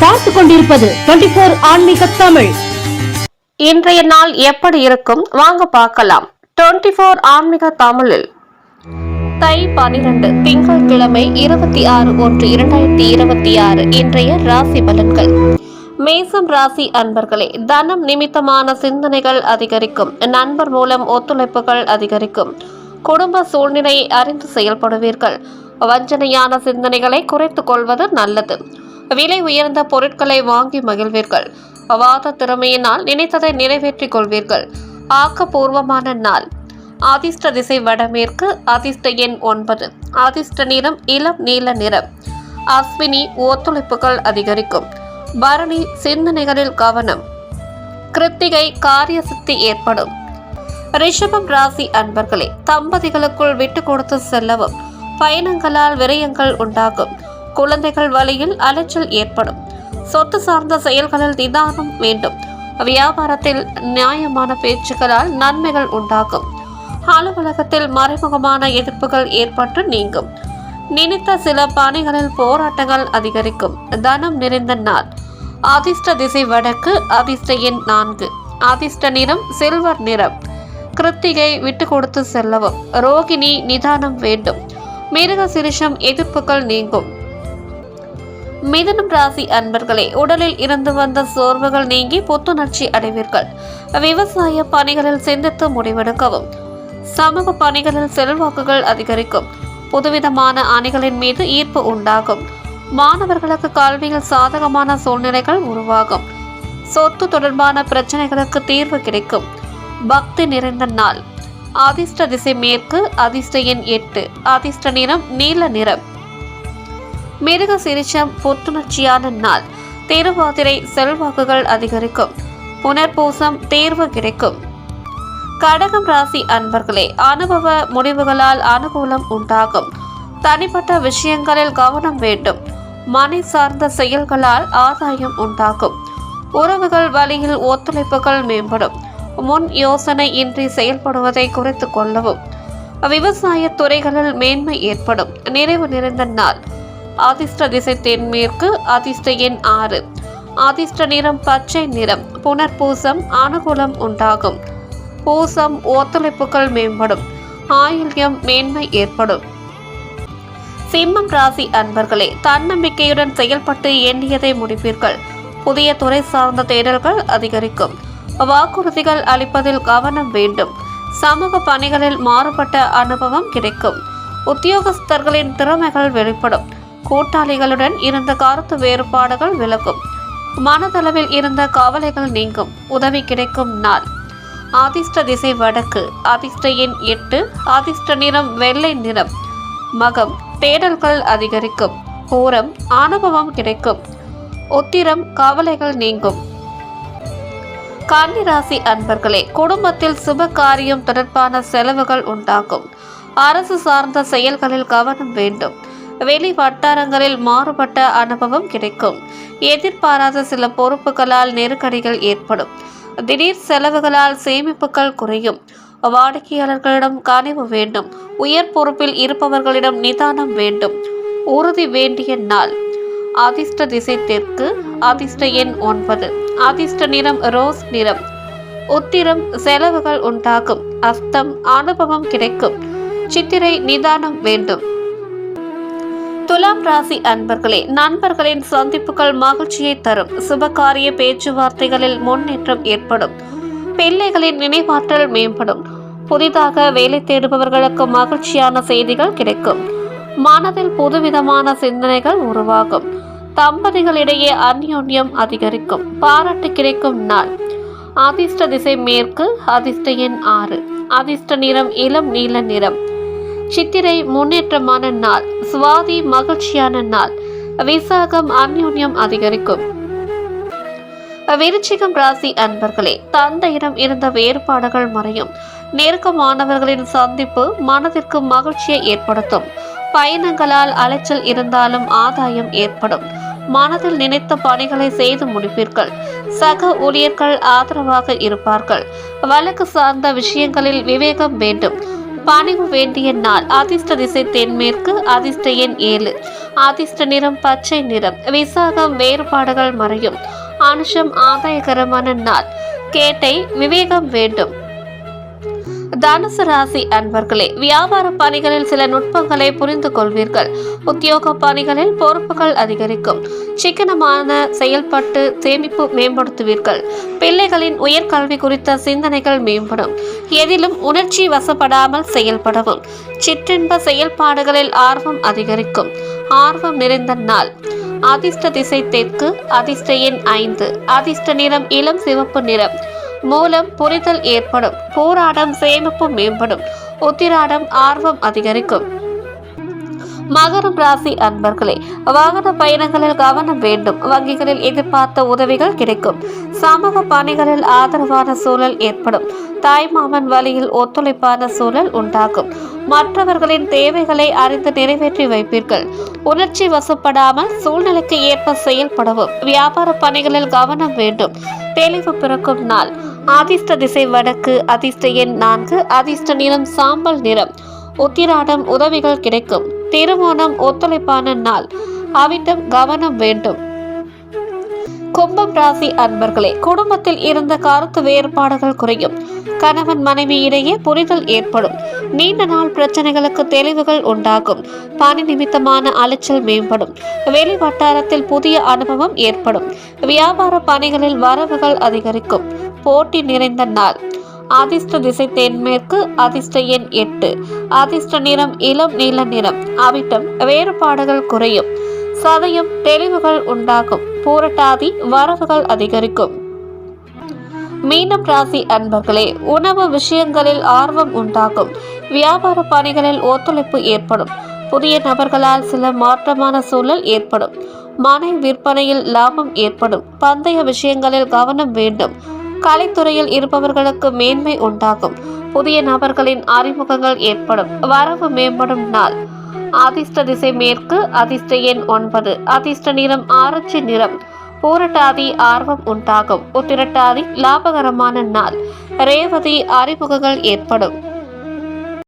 கொண்டிருப்பது twenty four ஆன்மீக தமிழ். இன்றைய நாள் எப்படி இருக்கும்? வாங்க பார்க்கலாம். 24 ஃபோர் ஆன்மீக தமிழில். தை பனிரெண்டு திங்கட்கிழமை இருபத்தி ஆறு ஒன்று இரண்டாயிரத்தி இருபத்தி ஆறு இன்றைய ராசி பலன்கள். மேசம் ராசி அன்பர்களே தனம் நிமித்தமான சிந்தனைகள் அதிகரிக்கும். நண்பர் மூலம் ஒத்துழைப்புகள் அதிகரிக்கும். குடும்ப சூழ்நிலையை அறிந்து செயல்படுவீர்கள். வஞ்சனையான சிந்தனைகளை குறைத்துக் கொள்வது நல்லது. விலை உயர்ந்த பொருட்களை வாங்கி மகிழ்வீர்கள். வாத திறமையினால் நினைத்ததை நிறைவேற்றிக் கொள்வீர்கள். ஆக்கப்பூர்வமான நாள். அதிர்ஷ்ட திசை வடமேற்கு அதிர்ஷ்ட எண் ஒன்பது. அதிர்ஷ்ட நிறம் இளம் நீல நிறம். அஸ்வினி ஒத்துழைப்புகள் அதிகரிக்கும். பரணி சிந்தனைகளில் கவனம். கிருத்திகை காரிய சித்தி ஏற்படும். ரிஷபம் ராசி அன்பர்களே தம்பதிகளுக்குள் விட்டு கொடுத்து செல்லவும் பயணங்களால் விரயங்கள் உண்டாகும். குழந்தைகள் வழியில் அலைச்சல் ஏற்படும். சொத்து சார்ந்த செயல்களில் நிதானம் வேண்டும். வியாபாரத்தில் நியாயமான பேச்சுக்களால் நன்மைகள் உண்டாகும். அலுவலகத்தில் மறைமுகமான எதிர்ப்புகள் ஏற்பட்டு நீங்கும். நினைத்த சில பணிகளில் போராட்டங்கள் அதிகரிக்கும். தனம் நிறைந்த நாள். அதிர்ஷ்ட திசை வடக்கு அதிர்ஷ்ட எண் நான்கு. அதிர்ஷ்ட நிறம் சில்வர் நிறம். கிருத்திகை விட்டு கொடுத்து செல்லவும். ரோகிணி நிதானம் வேண்டும். மிருக சிரிஷம் எதிர்ப்புகள் நீங்கும். மிதுனம் ராசி அன்பர்களே உடலில் இருந்து வந்த சோர்வுகள் நீங்கி புத்துணர்ச்சி அடைவீர்கள். விவசாய பணிகளில் சிந்தித்து முடிவெடுக்கவும். சமூக பணிகளில் செல்வாக்குகள் அதிகரிக்கும். புதுவிதமான அணிகளின் மீது ஈர்ப்பு உண்டாகும். மாணவர்களுக்கு கல்வியில் சாதகமான சூழ்நிலைகள் உருவாகும். சொத்து தொடர்பான பிரச்சனைகளுக்கு தீர்வு கிடைக்கும். பக்தி நிறைந்த நாள். அதிர்ஷ்ட திசை மேற்கு அதிர்ஷ்ட எண் எட்டு. அதிர்ஷ்ட நிறம் நீல நிறம். மிருக சிரிச்சம் புத்துணர்ச்சியான நாள். திருவாதிரை செல்வாக்குகள் அதிகரிக்கும். புனர்பூசம் தேர்வு கிடைக்கும். கடகம் ராசி அன்பர்களே அனுபவ முடிவுகளால் அனுகூலம் உண்டாகும். தனிப்பட்ட விஷயங்களில் கவனம் வேண்டும். மனை சார்ந்த செயல்களால் ஆதாயம் உண்டாகும். உறவுகள் வழியில் ஒத்துழைப்புகள் மேம்படும். முன் யோசனை இன்றி செயல்படுவதை குறைத்துக் கொள்ளவும். விவசாய துறைகளில் மேன்மை ஏற்படும். நிறைவு நிறைந்த நாள். அதிர்ஷ்ட திசை தென்மேற்கு அதிர்ஷ்ட எண் ஆறு. அதிர்ஷ்ட நிறம் பச்சை நிறம் புனர்பூசம் அனுகூலம் உண்டாகும். பூசம் ஒத்துழைப்புகள் மேம்படும் ஆயில்யம் மேன்மை ஏற்படும். சிம்மம் ராசி அன்பர்களே தன்னம்பிக்கையுடன் செயல்பட்டு எண்ணியதை முடிப்பீர்கள். புதிய துறை சார்ந்த தேடல்கள் அதிகரிக்கும். வாக்குறுதிகள் அளிப்பதில் கவனம் வேண்டும். சமூக பணிகளில் மாறுபட்ட அனுபவம் கிடைக்கும். உத்தியோகஸ்தர்களின் திறமைகள் வெளிப்படும். கூட்டாளிகளுடன் இருந்த கருத்து வேறுபாடுகள் விலகும். மனதளவில் இருந்த கவலைகள் நீங்கும். உதவி கிடைக்கும் நாள். அதிர்ஷ்ட திசை வடக்கு. அதிர்ஷ்ட எண் எட்டு. அதிர்ஷ்ட நிறம் வெள்ளை நிறம். மகம். தேடல்கள் அதிகரிக்கும். பூரம். அனுபவம் கிடைக்கும். உத்திரம். கவலைகள் நீங்கும். கன்னிராசி அன்பர்களே குடும்பத்தில் சுப காரியம் தொடர்பான செலவுகள் உண்டாகும். அரசு சார்ந்த செயல்களில் கவனம் வேண்டும். வெளி வட்டாரங்களில் மாறுபட்ட அனுபவம் கிடைக்கும். எதிர்பாராத சில பொறுப்புகளால் நெருக்கடிகள் ஏற்படும். திடீர் செலவுகளால் சேமிப்புகள் குறையும். வாடிக்கையாளர்களிடம் கனிவு வேண்டும். உயர் பொறுப்பில் இருப்பவர்களிடம் நிதானம் வேண்டும். உறுதி வேண்டிய நாள். அதிர்ஷ்ட திசை தெற்கு அதிர்ஷ்ட எண் ஒன்பது. அதிர்ஷ்ட நிறம் ரோஸ் நிறம். உத்திரம் செலவுகள் உண்டாகும். அஸ்தம் அனுபவம் கிடைக்கும். சித்திரை நிதானம் வேண்டும். துலாம் ராசி அன்பர்களே நண்பர்களின் சந்திப்புகள் மகிழ்ச்சியை தரும். சுபகாரிய பேச்சுவார்த்தைகளில் முன்னேற்றம் ஏற்படும். பிள்ளைகளின் நினைவாற்றல் மேம்படும். புதிதாக வேலை தேடுபவர்களுக்கு மகிழ்ச்சியான செய்திகள் கிடைக்கும். மனதில் புதுவிதமான சிந்தனைகள் உருவாகும். தம்பதிகளிடையே அந்யோன்யம் அதிகரிக்கும். பாராட்டு கிடைக்கும் நாள். அதிர்ஷ்ட திசை மேற்கு அதிர்ஷ்ட எண் ஆறு. அதிர்ஷ்ட நிறம் இளம் நீல நிறம். சித்திரை முன்னேற்றமான நாள். சுவாதி மகிழ்ச்சியான நாள். விசாகம் அந்யோன்யம் அதிகரிக்கும். விருச்சிகம் ராசி அன்பர்களே தந்தையிடம் இருந்த வேறுபாடுகள் மறையும். நெருக்கமானவர்களின் சந்திப்பு மனதிற்கு மகிழ்ச்சியை ஏற்படுத்தும். பயணங்களால் அலைச்சல் இருந்தாலும் ஆதாயம் ஏற்படும். மனதில் நினைத்த பணிகளை செய்து முடிப்பீர்கள். சக ஊழியர்கள் ஆதரவாக இருப்பார்கள். வழக்கு சார்ந்த விஷயங்களில் விவேகம் வேண்டும். பணிவு வேண்டிய நாள். அதிர்ஷ்ட திசை தென்மேற்கு அதிர்ஷ்ட எண் ஏழு. அதிர்ஷ்ட நிறம் பச்சை நிறம். விசாகம் வேறுபாடுகள் மறையும். அனுஷம் ஆதாயகரமான நாள். கேட்டை விவேகம் வேண்டும். தனுசு ராசி அன்பர்களே வியாபார பணிகளில் சில நுட்பங்களை புரிந்து கொள்வீர்கள். உத்தியோக பணிகளில் பொறுப்புகள் அதிகரிக்கும். சிக்கனமான செயல்பட்டு சேமிப்பு மேம்படுத்துவீர்கள். பிள்ளைகளின் உயர்கல்வி குறித்த சிந்தனைகள் மேம்படும். எதிலும் உணர்ச்சி வசப்படாமல் செயல்படவும். சிற்றின்ப செயல்பாடுகளில் ஆர்வம் அதிகரிக்கும். ஆர்வம் நிறைந்த நாள். அதிர்ஷ்ட திசை தெற்கு அதிர்ஷ்ட எண் ஐந்து. அதிர்ஷ்ட நிறம் இளம் சிவப்பு நிறம். மூலம் புரிதல் ஏற்படும். போராடம் சேமிப்பு மேம்படும். உத்திராடம் ஆர்வம் அதிகரிக்கும். மகரம் ராசி அன்பர்களே வாகன பயணங்களில் கவனம் வேண்டும். வங்கிகளில் எதிர்பார்த்த உதவிகள் கிடைக்கும். சமூக பணிகளில் ஆதரவான சூழல் ஏற்படும். தாய்மாமன் வழியில் ஒத்துழைப்பான சூழல் உண்டாகும். மற்றவர்களின் தேவைகளை அறிந்து நிறைவேற்றி வைப்பீர்கள். உணர்ச்சி வசப்படாமல் சூழ்நிலைக்கு ஏற்ப செயல்படவும் வியாபார பணிகளில் கவனம் வேண்டும். தெளிவு பிறக்கும் நாள். அதிர்ஷ்ட திசை வடக்கு அதிர்ஷ்ட எண் நான்கு அதிர்ஷ்ட நிறம் சாம்பல் நிறம். உத்திராடம் உதவிகள் கிடைக்கும். திருமணம் ஒத்துழைப்பான நாள். அவிட்டம் கவனம் வேண்டும். கும்பம் ராசி அன்பர்களே குடும்பத்தில் இருந்த கருத்து வேறுபாடுகள் குறையும். கணவன் மனைவி இடையே புரிதல் ஏற்படும். நீண்ட நாள் பிரச்சனைகளுக்கு தெளிவுகள் உண்டாகும். பணி நிமித்தமான அலைச்சல் மேம்படும். வெளி வட்டாரத்தில் புதிய அனுபவம் ஏற்படும். வியாபார பணிகளில் வரவுகள் அதிகரிக்கும். போட்டி நிறைந்த நாள். அதிர்ஷ்ட திசை தென்மேற்கு அதிர்ஷ்ட எண் எட்டு. அதிர்ஷ்ட நிறம் இளம் நீல நிறம். அவிட்டம் வேறுபாடுகள் குறையும். சதயம் தெளிவுகள் உண்டாகும். பூரட்டாதி வரவுகள் அதிகரிக்கும். மீனம் ராசி அன்பர்களே உணவு விஷயங்களில் ஆர்வம் உண்டாகும். வியாபார பணிகளில் ஒத்துழைப்பு ஏற்படும். புதிய நபர்களால் சில மாற்றமான சூழல் ஏற்படும். மனை விற்பனையில் லாபம் ஏற்படும். பந்தய விஷயங்களில் கவனம் வேண்டும். கலைத்துறையில் இருப்பவர்களுக்கு மேன்மை உண்டாகும். புதிய நபர்களின் அறிமுகங்கள் ஏற்படும். வரவு மேம்படும் நாள். அதிர்ஷ்ட திசை மேற்கு அதிர்ஷ்ட எண் ஒன்பது. அதிர்ஷ்ட நிறம் ஆரஞ்சு நிறம். போரட்டாதி ஆர்வம் உண்டாகும். உத்திரட்டாதி லாபகரமான நாள். ரேவதி அறிமுகங்கள் ஏற்படும்.